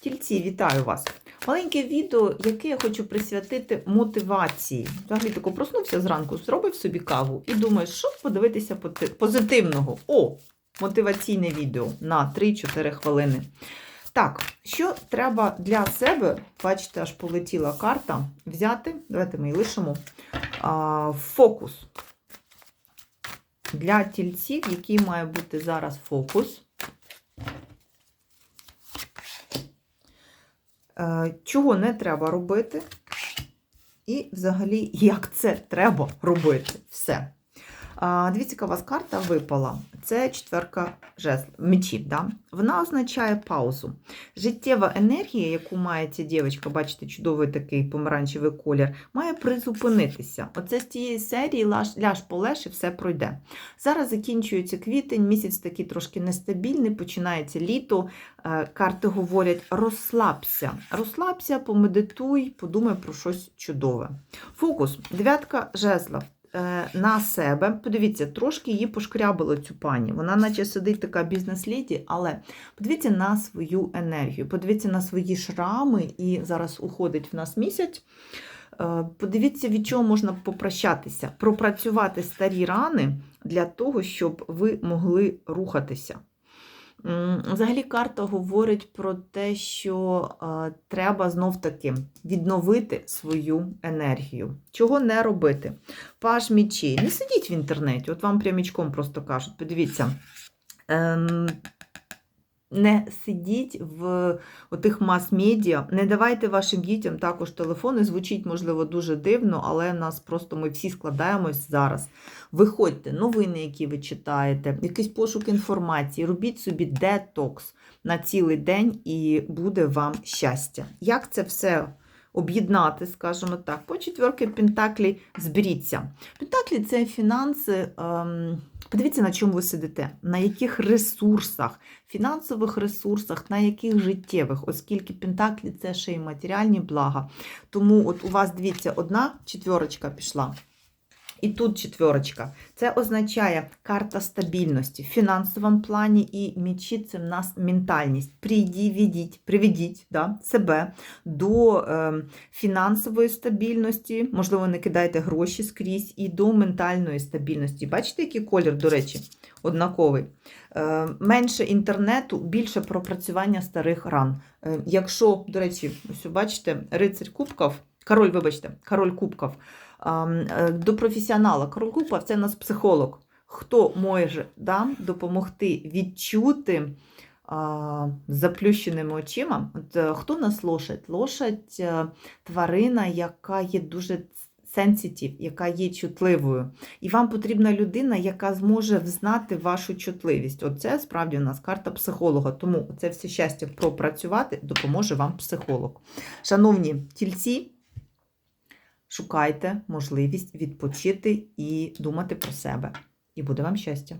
Тільці, вітаю вас! Маленьке відео, яке я хочу присвятити мотивації. Взагалі тако проснувся зранку, зробив собі каву і думаєш, що подивитися позитивного. О, мотиваційне відео на 3-4 хвилини. Так, що треба для себе, бачите, аж полетіла карта, взяти, давайте ми її лишимо, а, фокус. Для тільців, який має бути зараз фокус. Чого не треба робити, і взагалі, як це треба робити. Все. Дивіться, яка у вас карта випала. Це четверка жезл, мечів. Да? Вона означає паузу. Життєва енергія, яку має ця дівчинка, бачите, чудовий такий помаранчевий колір, має призупинитися. Оце з тієї серії ляж, полеш і все пройде. Зараз закінчується квітень, місяць такий трошки нестабільний, починається літо. Е, Карти говорять: розслабся, розслабся, помедитуй, подумай про щось чудове. Фокус, дев'ятка жезлов е, на себе. Подивіться, трошки її пошкрябило цю пані. Вона, наче сидить така бізнес-ліді, але подивіться на свою енергію, подивіться на свої шрами, і зараз уходить в нас місяць. Е, Подивіться, від чого можна попрощатися, пропрацювати старі рани для того, щоб ви могли рухатися. Взагалі карта говорить про те, що треба знов-таки відновити свою енергію. Чого не робити? Паж мічі. Не сидіть в інтернеті, от вам прямічком просто кажуть, подивіться. Не сидіть в отих мас-медіа, не давайте вашим дітям також телефони. Звучить, можливо, дуже дивно, але нас просто ми всі складаємось зараз. Виходьте, новини, які ви читаєте, якийсь пошук інформації, робіть собі детокс на цілий день, і буде вам щастя. Як це все об'єднати, скажімо так, по четверки Пентаклі зберіться. Пентаклі це фінанси. Ем, подивіться, на чому ви сидите, на яких ресурсах, фінансових ресурсах, на яких життєвих, оскільки Пентаклі це ще й матеріальні блага. Тому от у вас, дивіться, одна четверочка пішла. І тут четверочка. Це означає карта стабільності в фінансовому плані, і мічі це в нас ментальність. Приведіть, приведіть да, себе до е, фінансової стабільності, можливо, не кидайте гроші скрізь, і до ментальної стабільності. Бачите, який колір, до речі, однаковий. Е, менше інтернету, більше пропрацювання старих ран. Е, якщо, до речі, ось бачите, рицарь кубків, король, вибачте, король кубків. Е, до професіонала. Король Кубків – це нас психолог. Хто може да, допомогти відчути а, заплющеними очима? От, хто нас лошадь? Лошадь тварина, яка є дуже сенситив, яка є чутливою. І вам потрібна людина, яка зможе взнати вашу чутливість. Оце справді у нас карта психолога. Тому це все щастя пропрацювати допоможе вам психолог. Шановні тільці. Шукайте можливість відпочити і думати про себе. І буде вам щастя!